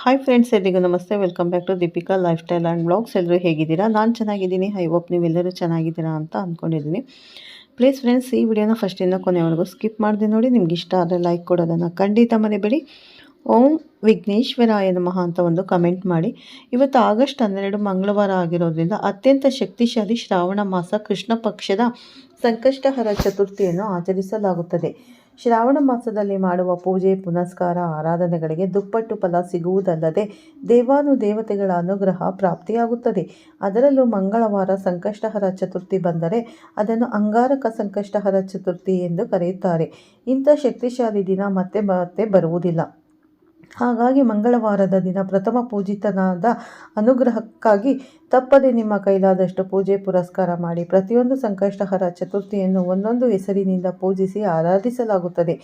Hi friends ಎಲ್ಲಿಗೂ ನಮಸ್ತೆ. Welcome back to Deepika lifestyle and blogs ಎಲ್ಲರೂ ಹೇಗಿದ್ದೀರಾ? ನಾನು ಚೆನ್ನಾಗಿದ್ದೀನಿ. ಐ ಹೋಪ್ ನೀವೆಲ್ಲರೂ ಚೆನ್ನಾಗಿದ್ದೀರಾ ಅಂತ ಅಂದ್ಕೊಂಡಿದ್ದೀನಿ ಪ್ಲೀಸ್ ಫ್ರೆಂಡ್ಸ್ ಈ ವಿಡಿಯೋನ ಫಸ್ಟಿಂದ ಕೊನೆವರೆಗೂ ಸ್ಕಿಪ್ ಮಾಡಿದೆ ನೋಡಿ. ನಿಮ್ಗೆ ಇಷ್ಟ ಆದರೆ ಲೈಕ್ ಕೊಡೋದನ್ನು ಖಂಡಿತ ಮರಿಬೇಡಿ. ಓಂ ವಿಘ್ನೇಶ್ವರಾಯ ನಮಃ ಅಂತ ಒಂದು ಕಮೆಂಟ್ ಮಾಡಿ. ಇವತ್ತು ಆಗಸ್ಟ್ ಹನ್ನೆರಡು ಮಂಗಳವಾರ ಆಗಿರೋದ್ರಿಂದ ಅತ್ಯಂತ ಶಕ್ತಿಶಾಲಿ ಶ್ರಾವಣ ಮಾಸ ಕೃಷ್ಣ ಪಕ್ಷದ ಸಂಕಷ್ಟಹರ ಚತುರ್ಥಿಯನ್ನು ಆಚರಿಸಲಾಗುತ್ತದೆ. ಶ್ರಾವಣ ಮಾಸದಲ್ಲಿ ಮಾಡುವ ಪೂಜೆ, ಪುನಸ್ಕಾರ, ಆರಾಧನೆಗಳಿಗೆ ದುಪ್ಪಟ್ಟು ಫಲ ಸಿಗುವುದಲ್ಲದೆ ದೇವಾನುದೇವತೆಗಳ ಅನುಗ್ರಹ ಪ್ರಾಪ್ತಿಯಾಗುತ್ತದೆ. ಅದರಲ್ಲೂ ಮಂಗಳವಾರ ಸಂಕಷ್ಟಹರ ಚತುರ್ಥಿ ಬಂದರೆ ಅದನ್ನು ಅಂಗಾರಕ ಸಂಕಷ್ಟಹರ ಚತುರ್ಥಿ ಎಂದು ಕರೆಯುತ್ತಾರೆ. ಇಂಥ ಶಕ್ತಿಶಾಲಿ ದಿನ ಮತ್ತೆ ಮತ್ತೆ ಬರುವುದಿಲ್ಲ. ಹಾಗಾಗಿ ಮಂಗಳವಾರದ ದಿನ ಪ್ರಥಮ ಪೂಜಿತನಾದ ಅನುಗ್ರಹಕ್ಕಾಗಿ ತಪ್ಪದೆ ನಿಮ್ಮ ಕೈಲಾದಷ್ಟು ಪೂಜೆ ಪುರಸ್ಕಾರ ಮಾಡಿ ಪ್ರತಿಯೊಂದು ಸಂಕಷ್ಟಹರ ಚತುರ್ಥಿಯನ್ನು ಒಂದೊಂದು ಹೆಸರಿನಿಂದ ಪೂಜಿಸಿ ಆರಾಧಿಸಲಾಗುತ್ತದೆ.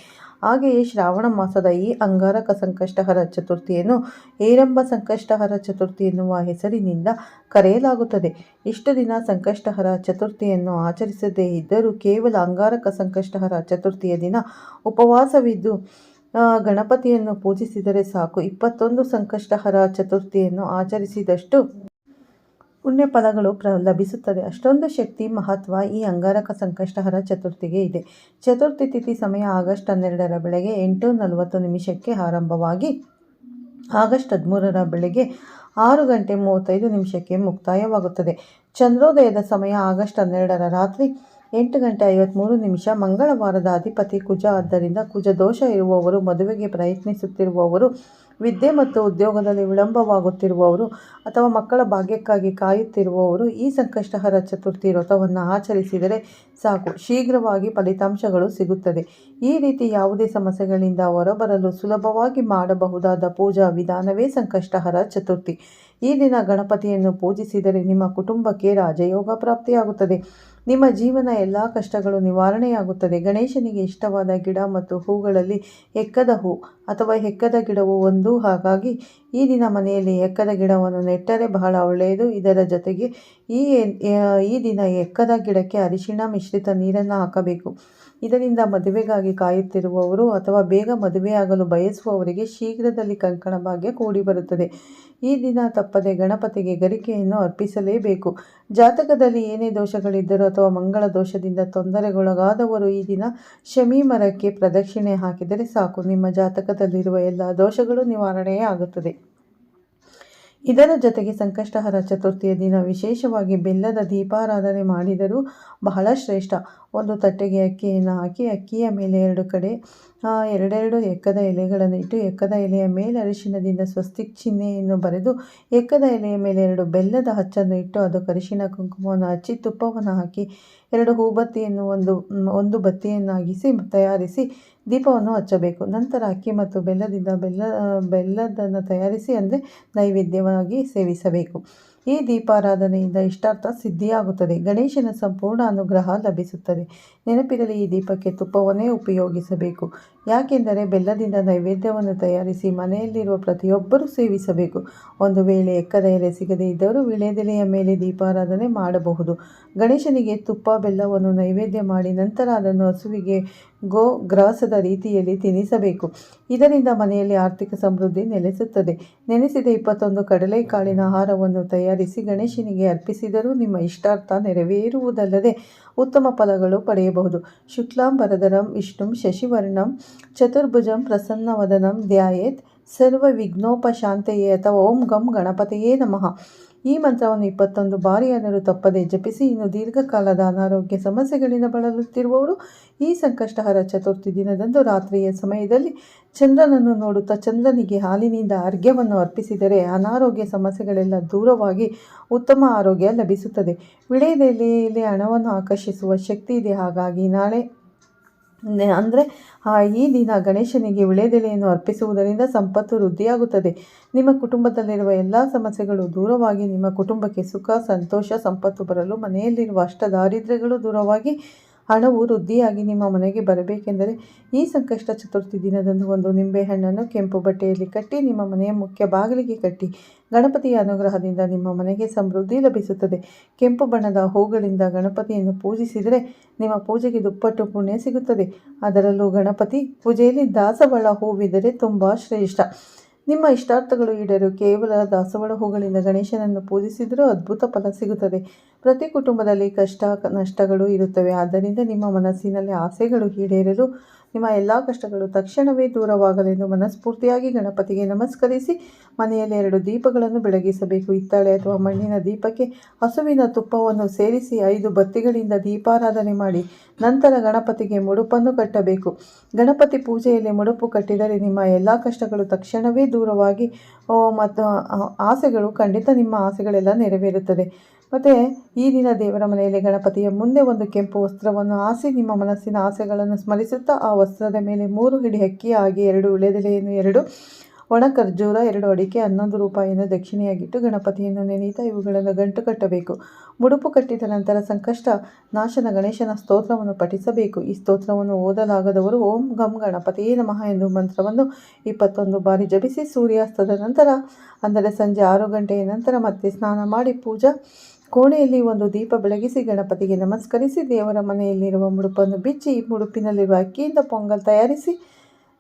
ಹಾಗೆಯೇ ಶ್ರಾವಣ ಮಾಸದ ಈ ಅಂಗಾರಕ ಸಂಕಷ್ಟಹರ ಚತುರ್ಥಿಯನ್ನು ಏರಂಬ ಸಂಕಷ್ಟಹರ ಚತುರ್ಥಿ ಎನ್ನುವ ಹೆಸರಿನಿಂದ ಕರೆಯಲಾಗುತ್ತದೆ. ಇಷ್ಟು ದಿನ ಸಂಕಷ್ಟಹರ ಚತುರ್ಥಿಯನ್ನು ಆಚರಿಸದೇ ಇದ್ದರೂ ಕೇವಲ ಅಂಗಾರಕ ಸಂಕಷ್ಟಹರ ಚತುರ್ಥಿಯ ದಿನ ಉಪವಾಸವಿದ್ದು ಗಣಪತಿಯನ್ನು ಪೂಜಿಸಿದರೆ ಸಾಕು. ಇಪ್ಪತ್ತೊಂದು ಸಂಕಷ್ಟಹರ ಚತುರ್ಥಿಯನ್ನು ಆಚರಿಸಿದಷ್ಟು ಪುಣ್ಯ ಫಲಗಳು ಪ್ರ, ಲಭಿಸುತ್ತದೆ. ಅಷ್ಟೊಂದು ಶಕ್ತಿ, ಮಹತ್ವ ಈ ಅಂಗಾರಕ ಸಂಕಷ್ಟಹರ ಚತುರ್ಥಿಗೆ ಇದೆ. ಚತುರ್ಥಿ ತಿಥಿ ಸಮಯ ಆಗಸ್ಟ್ ಹನ್ನೆರಡರ ಬೆಳಗ್ಗೆ ಎಂಟು ನಲವತ್ತು ನಿಮಿಷಕ್ಕೆ ಆರಂಭವಾಗಿ ಆಗಸ್ಟ್ ಹದಿಮೂರರ ಬೆಳಗ್ಗೆ ಆರು ಗಂಟೆ ಮೂವತ್ತೈದು ನಿಮಿಷಕ್ಕೆ ಮುಕ್ತಾಯವಾಗುತ್ತದೆ. ಚಂದ್ರೋದಯದ ಸಮಯ ಆಗಸ್ಟ್ ಹನ್ನೆರಡರ ರಾತ್ರಿ ಎಂಟು ಗಂಟೆ ಐವತ್ತ್ಮೂರು ನಿಮಿಷ ಮಂಗಳವಾರದ ಅಧಿಪತಿ ಕುಜ. ಆದ್ದರಿಂದ ಕುಜ ದೋಷ ಇರುವವರು, ಮದುವೆಗೆ ಪ್ರಯತ್ನಿಸುತ್ತಿರುವವರು, ವಿದ್ಯೆ ಮತ್ತು ಉದ್ಯೋಗದಲ್ಲಿ ವಿಳಂಬವಾಗುತ್ತಿರುವವರು ಅಥವಾ ಮಕ್ಕಳ ಭಾಗ್ಯಕ್ಕಾಗಿ ಕಾಯುತ್ತಿರುವವರು ಈ ಸಂಕಷ್ಟಹರ ಚತುರ್ಥಿ ವ್ರತವನ್ನು ಆಚರಿಸಿದರೆ ಸಾಕು. ಶೀಘ್ರವಾಗಿ ಫಲಿತಾಂಶಗಳು ಸಿಗುತ್ತದೆ. ಈ ರೀತಿ ಯಾವುದೇ ಸಮಸ್ಯೆಗಳಿಂದ ಹೊರಬರಲು ಸುಲಭವಾಗಿ ಮಾಡಬಹುದಾದ ಪೂಜಾ ವಿಧಾನವೇ ಸಂಕಷ್ಟಹರ ಚತುರ್ಥಿ. ಈ ದಿನ ಗಣಪತಿಯನ್ನು ಪೂಜಿಸಿದರೆ ನಿಮ್ಮ ಕುಟುಂಬಕ್ಕೆ ರಾಜಯೋಗ ಪ್ರಾಪ್ತಿಯಾಗುತ್ತದೆ. ನಿಮ್ಮ ಜೀವನ ಎಲ್ಲ ಕಷ್ಟಗಳು ನಿವಾರಣೆಯಾಗುತ್ತದೆ. ಗಣೇಶನಿಗೆ ಇಷ್ಟವಾದ ಗಿಡ ಮತ್ತು ಹೂಗಳಲ್ಲಿ ಎಕ್ಕದ ಹೂ ಅಥವಾ ಎಕ್ಕದ ಗಿಡವು ಒಂದು. ಹಾಗಾಗಿ ಈ ದಿನ ಮನೆಯಲ್ಲಿ ಎಕ್ಕದ ಗಿಡವನ್ನು ನೆಟ್ಟರೆ ಬಹಳ ಒಳ್ಳೆಯದು. ಇದರ ಜೊತೆಗೆ ಈ ಈ ದಿನ ಎಕ್ಕದ ಗಿಡಕ್ಕೆ ಅರಿಶಿಣ ಮಿಶ್ರಿತ ನೀರನ್ನು ಹಾಕಬೇಕು. ಇದರಿಂದ ಮದುವೆಗಾಗಿ ಕಾಯುತ್ತಿರುವವರು ಅಥವಾ ಬೇಗ ಮದುವೆಯಾಗಲು ಬಯಸುವವರಿಗೆ ಶೀಘ್ರದಲ್ಲಿ ಕಂಕಣ ಭಾಗ್ಯ ಕೂಡಿ ಬರುತ್ತದೆ. ಈ ದಿನ ತಪ್ಪದೆ ಗಣಪತಿಗೆ ಗರಿಕೆಯನ್ನು ಅರ್ಪಿಸಲೇಬೇಕು. ಜಾತಕದಲ್ಲಿ ಏನೇ ದೋಷಗಳಿದ್ದರೂ ಅಥವಾ ಮಂಗಳ ದೋಷದಿಂದ ತೊಂದರೆಗೊಳಗಾದವರು ಈ ದಿನ ಶಮಿ ಮರಕ್ಕೆ ಪ್ರದಕ್ಷಿಣೆ ಹಾಕಿದರೆ ಸಾಕು. ನಿಮ್ಮ ಜಾತಕದಲ್ಲಿರುವ ಎಲ್ಲ ದೋಷಗಳು ನಿವಾರಣೆಯೇ ಆಗುತ್ತದೆ ಇದರ ಜೊತೆಗೆ ಸಂಕಷ್ಟಹರ ಚತುರ್ಥಿಯ ದಿನ ವಿಶೇಷವಾಗಿ ಬೆಲ್ಲದ ದೀಪಾರಾಧನೆ ಮಾಡಿದರೂ ಬಹಳ ಶ್ರೇಷ್ಠ. ಒಂದು ತಟ್ಟೆಗೆ ಅಕ್ಕಿಯನ್ನು ಹಾಕಿ, ಅಕ್ಕಿಯ ಮೇಲೆ ಎರಡು ಕಡೆ ಎರಡೆರಡು ಎಕ್ಕದ ಎಲೆಗಳನ್ನು ಇಟ್ಟು, ಎಕ್ಕದ ಎಲೆಯ ಮೇಲೆ ಅರಿಶಿನದಿಂದ ಸ್ವಸ್ತಿಕ್ ಚಿಹ್ನೆಯನ್ನು ಬರೆದು, ಎಕ್ಕದ ಎಲೆಯ ಮೇಲೆ ಎರಡು ಬೆಲ್ಲದ ಹಚ್ಚನ್ನು ಇಟ್ಟು, ಅದು ಕರಿಶಿನ ಕುಂಕುಮವನ್ನು ಹಚ್ಚಿ, ತುಪ್ಪವನ್ನು ಹಾಕಿ, ಎರಡು ಹೂಬತ್ತಿಯನ್ನು ಒಂದು ಒಂದು ಬತ್ತಿಯನ್ನಾಗಿಸಿ, ತಯಾರಿಸಿ ದೀಪವನ್ನು ಹಚ್ಚಬೇಕು. ನಂತರ ಅಕ್ಕಿ ಮತ್ತು ಬೆಲ್ಲದಿಂದ ಬೆಲ್ಲ ಬೆಲ್ಲದನ್ನು ತಯಾರಿಸಿ ಅಂದರೆ ನೈವೇದ್ಯವಾಗಿ ಸೇವಿಸಬೇಕು. ಈ ದೀಪಾರಾಧನೆಯಿಂದ ಇಷ್ಟಾರ್ಥ ಸಿದ್ಧಿಯಾಗುತ್ತದೆ. ಗಣೇಶನ ಸಂಪೂರ್ಣ ಅನುಗ್ರಹ ಲಭಿಸುತ್ತದೆ. ನೆನಪಿರಲಿ, ಈ ದೀಪಕ್ಕೆ ತುಪ್ಪವನ್ನೇ ಉಪಯೋಗಿಸಬೇಕು. ಯಾಕೆಂದರೆ ಬೆಲ್ಲದಿಂದ ನೈವೇದ್ಯವನ್ನು ತಯಾರಿಸಿ ಮನೆಯಲ್ಲಿರುವ ಪ್ರತಿಯೊಬ್ಬರೂ ಸೇವಿಸಬೇಕು. ಒಂದು ವೇಳೆ ಎಕ್ಕದ ಎಲೆ ಸಿಗದೇ ಇದ್ದವರು ವಿಳೆದೆಲೆಯ ಮೇಲೆ ದೀಪಾರಾಧನೆ ಮಾಡಬಹುದು. ಗಣೇಶನಿಗೆ ತುಪ್ಪ, ಬೆಲ್ಲವನ್ನು ನೈವೇದ್ಯ ಮಾಡಿ ನಂತರ ಅದನ್ನು ಹಸುವಿಗೆ ಗೋ ಗ್ರಾಸದ ರೀತಿಯಲ್ಲಿ ತಿನ್ನಿಸಬೇಕು ಇದರಿಂದ ಮನೆಯಲ್ಲಿ ಆರ್ಥಿಕ ಸಮೃದ್ಧಿ ನೆಲೆಸುತ್ತದೆ. ನೆನೆಸಿದ ಇಪ್ಪತ್ತೊಂದು ಕಡಲೆಕಾಳಿನ ಆಹಾರವನ್ನು ತಯಾರಿಸಿ ಗಣೇಶನಿಗೆ ಅರ್ಪಿಸಿದರೂ ನಿಮ್ಮ ಇಷ್ಟಾರ್ಥ ನೆರವೇರುವುದಲ್ಲದೆ ಉತ್ತಮ ಫಲಗಳು ಪಡೆಯಬಹುದು. ಶುಕ್ಲಾಂಬರಧರಂ, ವಿಷ್ಣುಂ, ಶಶಿವರ್ಣಂ, ಚತುರ್ಭುಜಂ, ಪ್ರಸನ್ನವದನಂ, ಧ್ಯಾಯೇತ್ ಸರ್ವ ವಿಘ್ನೋಪಶಾಂತೆಯೇ ಅಥವಾ ಓಂ ಗಂ ಗಣಪತಿಯೇ ನಮಃ. ಈ ಮಂತ್ರವನ್ನು ಇಪ್ಪತ್ತೊಂದು ಬಾರಿಯಾದರೂ ತಪ್ಪದೆ ಜಪಿಸಿ ಇನ್ನು ದೀರ್ಘಕಾಲದ ಅನಾರೋಗ್ಯ ಸಮಸ್ಯೆಗಳಿಂದ ಬಳಲುತ್ತಿರುವವರು ಈ ಸಂಕಷ್ಟಹರ ಚತುರ್ಥಿ ದಿನದಂದು ರಾತ್ರಿಯ ಸಮಯದಲ್ಲಿ ಚಂದ್ರನನ್ನು ನೋಡುತ್ತಾ ಚಂದ್ರನಿಗೆ ಹಾಲಿನಿಂದ ಅರ್ಘ್ಯವನ್ನು ಅರ್ಪಿಸಿದರೆ ಅನಾರೋಗ್ಯ ಸಮಸ್ಯೆಗಳೆಲ್ಲ ದೂರವಾಗಿ ಉತ್ತಮ ಆರೋಗ್ಯ ಲಭಿಸುತ್ತದೆ. ವಿಳೆದೆಲೆಯಲ್ಲಿ ಹಣವನ್ನು ಆಕರ್ಷಿಸುವ ಶಕ್ತಿ ಇದೆ. ಹಾಗಾಗಿ ನಾಳೆ ಅಂದರೆ ಈ ದಿನ ಗಣೇಶನಿಗೆ ವಿಳೆದೆಲೆಯನ್ನು ಅರ್ಪಿಸುವುದರಿಂದ ಸಂಪತ್ತು ವೃದ್ಧಿಯಾಗುತ್ತದೆ. ನಿಮ್ಮ ಕುಟುಂಬದಲ್ಲಿರುವ ಎಲ್ಲ ಸಮಸ್ಯೆಗಳು ದೂರವಾಗಿ ನಿಮ್ಮ ಕುಟುಂಬಕ್ಕೆ ಸುಖ, ಸಂತೋಷ, ಸಂಪತ್ತು ಬರಲು ಮನೆಯಲ್ಲಿರುವ ಅಷ್ಟ ದಾರಿದ್ರ್ಯಗಳು ದೂರವಾಗಿ ಹಣವು ವೃದ್ಧಿಯಾಗಿ ನಿಮ್ಮ ಮನೆಗೆ ಬರಬೇಕೆಂದರೆ, ಈ ಸಂಕಷ್ಟ ಚತುರ್ಥಿ ದಿನದಂದು ಒಂದು ನಿಂಬೆಹಣ್ಣನ್ನು ಕೆಂಪು ಬಟ್ಟೆಯಲ್ಲಿ ಕಟ್ಟಿ, ನಿಮ್ಮ ಮನೆಯ ಮುಖ್ಯ ಬಾಗಿಲಿಗೆ ಕಟ್ಟಿ ಗಣಪತಿಯ ಅನುಗ್ರಹದಿಂದ ನಿಮ್ಮ ಮನೆಗೆ ಸಮೃದ್ಧಿ ಲಭಿಸುತ್ತದೆ. ಕೆಂಪು ಬಣ್ಣದ ಹೂಗಳಿಂದ ಗಣಪತಿಯನ್ನು ಪೂಜಿಸಿದರೆ ನಿಮ್ಮ ಪೂಜೆಗೆ ದುಪ್ಪಟ್ಟು ಪುಣ್ಯ ಸಿಗುತ್ತದೆ. ಅದರಲ್ಲೂ ಗಣಪತಿ ಪೂಜೆಯಲ್ಲಿ ದಾಸವಾಳ ಹೂವಿದರೆ ತುಂಬ ಶ್ರೇಷ್ಠ. ನಿಮ್ಮ ಇಷ್ಟಾರ್ಥಗಳು ಈಡೇರು. ಕೇವಲ ದಾಸವಾಳ ಹೂಗಳಿಂದ ಗಣೇಶನನ್ನು ಪೂಜಿಸಿದರೂ ಅದ್ಭುತ ಫಲ ಸಿಗುತ್ತದೆ. ಪ್ರತಿ ಕುಟುಂಬದಲ್ಲಿ ಕಷ್ಟ, ನಷ್ಟಗಳು ಇರುತ್ತವೆ. ಆದ್ದರಿಂದ ನಿಮ್ಮ ಮನಸ್ಸಿನಲ್ಲಿ ಆಸೆಗಳು ಈಡೇರಲು ನಿಮ್ಮ ಎಲ್ಲ ಕಷ್ಟಗಳು ತಕ್ಷಣವೇ ದೂರವಾಗಲೆಂದು ಮನಸ್ಫೂರ್ತಿಯಾಗಿ ಗಣಪತಿಗೆ ನಮಸ್ಕರಿಸಿ ಮನೆಯಲ್ಲಿ ಎರಡು ದೀಪಗಳನ್ನು ಬೆಳಗಿಸಬೇಕು. ಹಿತ್ತಾಳೆ ಅಥವಾ ಮಣ್ಣಿನ ದೀಪಕ್ಕೆ ಹಸುವಿನ ತುಪ್ಪವನ್ನು ಸೇರಿಸಿ ಐದು ಬತ್ತಿಗಳಿಂದ ದೀಪಾರಾಧನೆ ಮಾಡಿ ನಂತರ ಗಣಪತಿಗೆ ಮುಡುಪನ್ನು ಕಟ್ಟಬೇಕು. ಗಣಪತಿ ಪೂಜೆಯಲ್ಲಿ ಮುಡುಪು ಕಟ್ಟಿದರೆ ನಿಮ್ಮ ಎಲ್ಲ ಕಷ್ಟಗಳು ತಕ್ಷಣವೇ ದೂರವಾಗಿ ಮತ್ತು ಆಸೆಗಳು ಖಂಡಿತ ನಿಮ್ಮ ಆಸೆಗಳೆಲ್ಲ ನೆರವೇರುತ್ತದೆ. ಮತ್ತು ಈ ದಿನ ದೇವರ ಮನೆಯಲ್ಲಿ ಗಣಪತಿಯ ಮುಂದೆ ಒಂದು ಕೆಂಪು ವಸ್ತ್ರವನ್ನು ಹಾಸಿ ನಿಮ್ಮ ಮನಸ್ಸಿನ ಆಸೆಗಳನ್ನು ಸ್ಮರಿಸುತ್ತಾ ಆ ವಸ್ತ್ರದ ಮೇಲೆ ಮೂರು ಹಿಡಿ ಅಕ್ಕಿ ಹಾಗೆ ಎರಡು ಉಳೆದೆಲೆಯನ್ನು ಎರಡು, ಒಣ ಖರ್ಜೂರ ಎರಡು ಅಡಿಕೆ, ಹನ್ನೊಂದು ರೂಪಾಯಿಯನ್ನು ದಕ್ಷಿಣೆಯಾಗಿಟ್ಟು ಗಣಪತಿಯನ್ನು ನೆನೆಯುತ್ತಾ ಇವುಗಳನ್ನು ಗಂಟು ಕಟ್ಟಬೇಕು. ಮುಡುಪು ಕಟ್ಟಿದ ನಂತರ ಸಂಕಷ್ಟ ನಾಶನ ಗಣೇಶನ ಸ್ತೋತ್ರವನ್ನು ಪಠಿಸಬೇಕು. ಈ ಸ್ತೋತ್ರವನ್ನು ಓದಲಾಗದವರು ಓಂ ಗಂ ಗಣಪತಿಯೇ ನಮಃ ಎಂದು ಮಂತ್ರವನ್ನು ಇಪ್ಪತ್ತೊಂದು ಬಾರಿ ಜಪಿಸಿ ಸೂರ್ಯಾಸ್ತದ ನಂತರ, ಅಂದರೆ ಸಂಜೆ ಆರು ಗಂಟೆಯ ನಂತರ ಮತ್ತೆ ಸ್ನಾನ ಮಾಡಿ ಪೂಜಾ ಕೋಣೆಯಲ್ಲಿ ಒಂದು ದೀಪ ಬೆಳಗಿಸಿ ಗಣಪತಿಗೆ ನಮಸ್ಕರಿಸಿ ದೇವರ ಮನೆಯಲ್ಲಿರುವ ಮುಡುಪನ್ನು ಬಿಚ್ಚಿ ಈ ಮುಡುಪಿನಲ್ಲಿರುವ ಅಕ್ಕಿಯಿಂದ ಪೊಂಗಲ್ ತಯಾರಿಸಿ,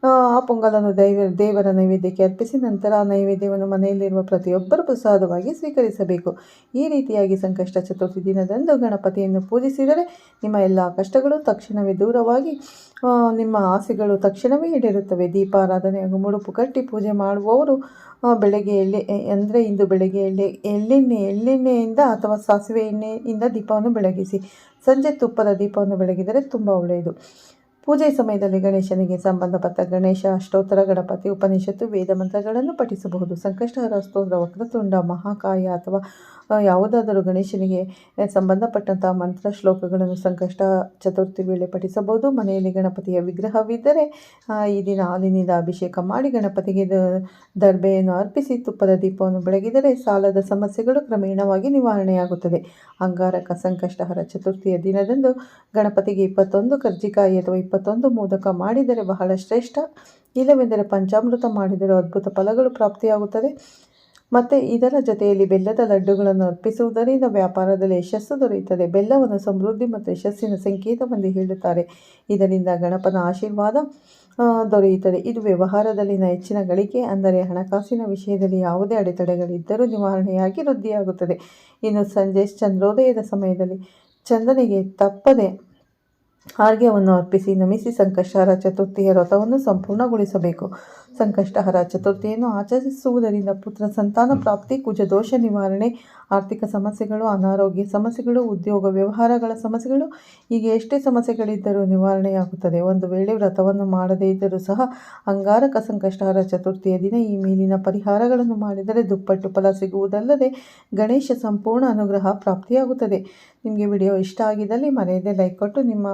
ಆ ಪೊಂಗಲನ್ನು ದೈವ, ದೇವರ ನೈವೇದ್ಯಕ್ಕೆ ಅರ್ಪಿಸಿ ನಂತರ ಆ ನೈವೇದ್ಯವನ್ನು ಮನೆಯಲ್ಲಿರುವ ಪ್ರತಿಯೊಬ್ಬರು ಪ್ರಸಾದವಾಗಿ ಸ್ವೀಕರಿಸಬೇಕು. ಈ ರೀತಿಯಾಗಿ ಸಂಕಷ್ಟ ಚತುರ್ಥಿ ದಿನದಂದು ಗಣಪತಿಯನ್ನು ಪೂಜಿಸಿದರೆ ನಿಮ್ಮ ಎಲ್ಲ ಕಷ್ಟಗಳು ತಕ್ಷಣವೇ ದೂರವಾಗಿ ನಿಮ್ಮ ಆಸೆಗಳು ತಕ್ಷಣವೇ ಈಡೇರುತ್ತವೆ. ದೀಪಾರಾಧನೆ ಹಾಗೂ ಮುಡುಪು ಕಟ್ಟಿ ಪೂಜೆ ಮಾಡುವವರು ಬೆಳಗ್ಗೆ ಎಳ್ಳೆ ಅಂದರೆ ಇಂದು ಬೆಳಗ್ಗೆ ಎಳ್ಳೆ ಎಳ್ಳೆಣ್ಣೆ, ಎಳ್ಳೆಣ್ಣೆಯಿಂದ ಅಥವಾ ಸಾಸಿವೆ ಎಣ್ಣೆಯಿಂದ ದೀಪವನ್ನು ಬೆಳಗಿಸಿ. ಸಂಜೆ ತುಪ್ಪದ ದೀಪವನ್ನು ಬೆಳಗಿದರೆ ತುಂಬ ಒಳ್ಳೆಯದು. ಪೂಜೆ ಸಮಯದಲ್ಲಿ ಗಣೇಶನಿಗೆ ಸಂಬಂಧಪಟ್ಟ ಗಣೇಶ ಅಷ್ಟೋತ್ತರ ಗಣಪತಿ ಉಪನಿಷತ್ತು, ವೇದ ಮಂತ್ರಗಳನ್ನು ಪಠಿಸಬಹುದು. ಸಂಕಷ್ಟಹರ ಸ್ತೋತ್ರ ವಕ್ರತುಂಡ ಮಹಾಕಾಯ ಅಥವಾ ಯಾವುದಾದರೂ ಗಣೇಶನಿಗೆ ಸಂಬಂಧಪಟ್ಟಂತಹ ಮಂತ್ರ ಶ್ಲೋಕಗಳನ್ನು ಸಂಕಷ್ಟ ಚತುರ್ಥಿ ವೇಳೆ ಪಠಿಸಬಹುದು. ಮನೆಯಲ್ಲಿ ಗಣಪತಿಯ ವಿಗ್ರಹವಿದ್ದರೆ ಈ ದಿನ ಹಾಲಿನಿಂದ ಅಭಿಷೇಕ ಮಾಡಿ ಗಣಪತಿಗೆ ದರ್ಬೆಯನ್ನು ಅರ್ಪಿಸಿ ತುಪ್ಪದ ದೀಪವನ್ನು ಬೆಳಗಿದರೆ ಸಾಲದ ಸಮಸ್ಯೆಗಳು ಕ್ರಮೇಣವಾಗಿ ನಿವಾರಣೆಯಾಗುತ್ತದೆ. ಅಂಗಾರಕ ಸಂಕಷ್ಟಹರ ಚತುರ್ಥಿಯ ದಿನದಂದು ಗಣಪತಿಗೆ ಇಪ್ಪತ್ತೊಂದು ಕರ್ಜಿಕಾಯಿ ಅಥವಾ ಇಪ್ಪತ್ತೊಂದು ಮೋದಕ ಮಾಡಿದರೆ ಬಹಳ ಶ್ರೇಷ್ಠ. ಇಲ್ಲವೆಂದರೆ ಪಂಚಾಮೃತ ಮಾಡಿದರೂ ಅದ್ಭುತ ಫಲಗಳು ಪ್ರಾಪ್ತಿಯಾಗುತ್ತದೆ. ಮತ್ತು ಇದರ ಜೊತೆಯಲ್ಲಿ ಬೆಲ್ಲದ ಲಡ್ಡುಗಳನ್ನು ಅರ್ಪಿಸುವುದರಿಂದ ವ್ಯಾಪಾರದಲ್ಲಿ ಯಶಸ್ಸು ದೊರೆಯುತ್ತದೆ. ಬೆಲ್ಲವನ್ನು ಸಮೃದ್ಧಿ ಮತ್ತು ಯಶಸ್ಸಿನ ಸಂಕೇತವೆಂದು ಹೇಳುತ್ತಾರೆ. ಇದರಿಂದ ಗಣಪನ ಆಶೀರ್ವಾದ ದೊರೆಯುತ್ತದೆ. ಇದು ವ್ಯವಹಾರದಲ್ಲಿನ ಹೆಚ್ಚಿನ ಗಳಿಕೆ, ಅಂದರೆ ಹಣಕಾಸಿನ ವಿಷಯದಲ್ಲಿ ಯಾವುದೇ ಅಡೆತಡೆಗಳಿದ್ದರೂ ನಿವಾರಣೆಯಾಗಿ ವೃದ್ಧಿಯಾಗುತ್ತದೆ. ಇನ್ನು ಸಂಜೆ ಚಂದ್ರೋದಯದ ಸಮಯದಲ್ಲಿ ಚಂದನಿಗೆ ತಪ್ಪದೆ ಆರ್ಘ್ಯವನ್ನು ಅರ್ಪಿಸಿ ನಮಿಸಿ ಸಂಕಷ್ಟಾರ ಚತುರ್ಥಿಯ ವ್ರತವನ್ನು ಸಂಪೂರ್ಣಗೊಳಿಸಬೇಕು. ಸಂಕಷ್ಟಹರ ಚತುರ್ಥಿಯನ್ನು ಆಚರಿಸುವುದರಿಂದ ಪುತ್ರ ಸಂತಾನ ಪ್ರಾಪ್ತಿ ಕುಜದೋಷ ನಿವಾರಣೆ, ಆರ್ಥಿಕ ಸಮಸ್ಯೆಗಳು, ಅನಾರೋಗ್ಯ ಸಮಸ್ಯೆಗಳು, ಉದ್ಯೋಗ ವ್ಯವಹಾರಗಳ ಸಮಸ್ಯೆಗಳು, ಹೀಗೆ ಎಷ್ಟೇ ಸಮಸ್ಯೆಗಳಿದ್ದರೂ ನಿವಾರಣೆಯಾಗುತ್ತದೆ. ಒಂದು ವೇಳೆ ವ್ರತವನ್ನು ಮಾಡದೇ ಇದ್ದರೂ ಸಹ ಅಂಗಾರಕ ಸಂಕಷ್ಟಹರ ಚತುರ್ಥಿಯ ದಿನ ಈ ಮೇಲಿನ ಪರಿಹಾರಗಳನ್ನು ಮಾಡಿದರೆ ದುಪ್ಪಟ್ಟು ಫಲ ಸಿಗುವುದಲ್ಲದೆ ಗಣೇಶ ಸಂಪೂರ್ಣ ಅನುಗ್ರಹ ಪ್ರಾಪ್ತಿಯಾಗುತ್ತದೆ. ನಿಮಗೆ ವಿಡಿಯೋ ಇಷ್ಟ ಆಗಿದ್ದಲ್ಲಿ ಮರೆಯದೆ ಲೈಕ್ ಕೊಟ್ಟು, ನಿಮ್ಮ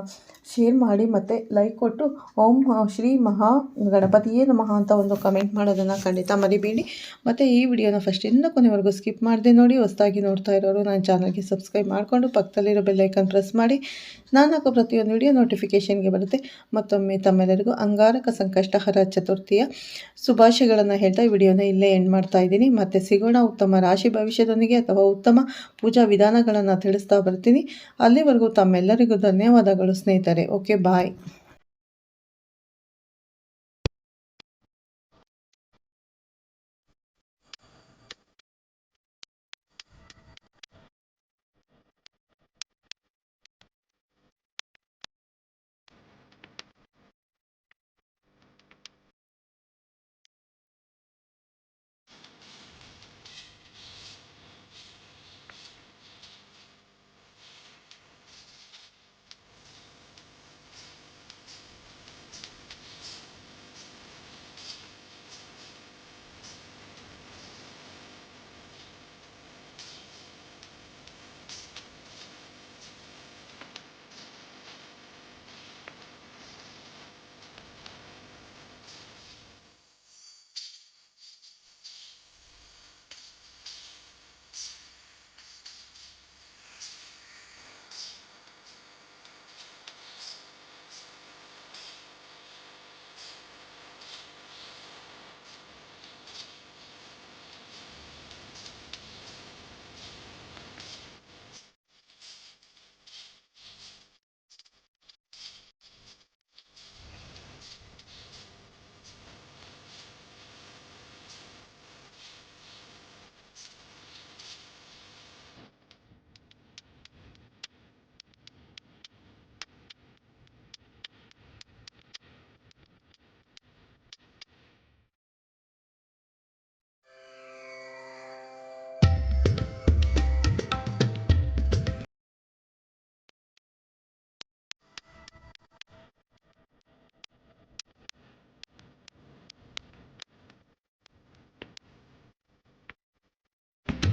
ಶೇರ್ ಮಾಡಿ ಮತ್ತು ಲೈಕ್ ಕೊಟ್ಟು. ಓಂ ಶ್ರೀ ಮಹಾ ಗಣಪತಿಯೇ ನಮಃ ಅಂತ ಒಂದು ಕಮೆಂಟ್ ಮಾಡೋದನ್ನು ಖಂಡಿತ ಮರಿಬೇಡಿ. ಮತ್ತು ಈ ವಿಡಿಯೋನ ಫಸ್ಟಿಂದ ಕೊನೆವರೆಗೂ ಸ್ಕಿಪ್ ಮಾಡದೆ ನೋಡಿ, ಹೊಸದಾಗಿ ನೋಡ್ತಾ ಇರೋರು ನನ್ನ ಚಾನಲ್ಗೆ ಸಬ್ಸ್ಕ್ರೈಬ್ ಮಾಡಿಕೊಂಡು ಪಕ್ಕದಲ್ಲಿರೋ ಬೆಲ್ಲೈಕನ್ ಪ್ರೆಸ್ ಮಾಡಿ. ನಾನು ಹಾಕೋ ಪ್ರತಿಯೊಂದು ವಿಡಿಯೋ ನೋಟಿಫಿಕೇಷನ್ಗೆ ಬರುತ್ತೆ. ಮತ್ತೊಮ್ಮೆ ತಮ್ಮೆಲ್ಲರಿಗೂ ಅಂಗಾರಕ ಸಂಕಷ್ಟಹರ ಚತುರ್ಥಿಯ ಶುಭಾಶಯಗಳನ್ನು ಹೇಳ್ತಾ ವಿಡಿಯೋನ ಇಲ್ಲೇ ಎಂಡ್ ಮಾಡ್ತಾ ಇದ್ದೀನಿ. ಮತ್ತೆ ಸಿಗೋಣ ಉತ್ತಮ ರಾಶಿ ಭವಿಷ್ಯದೊಂದಿಗೆ ಅಥವಾ ಉತ್ತಮ ಪೂಜಾ ವಿಧಾನಗಳನ್ನು ತಿಳಿಸ್ತಾ ಬರ್ತೀನಿ. ಅಲ್ಲಿವರೆಗೂ ತಮ್ಮೆಲ್ಲರಿಗೂ ಧನ್ಯವಾದಗಳು ಸ್ನೇಹಿತರೆ. Okay bye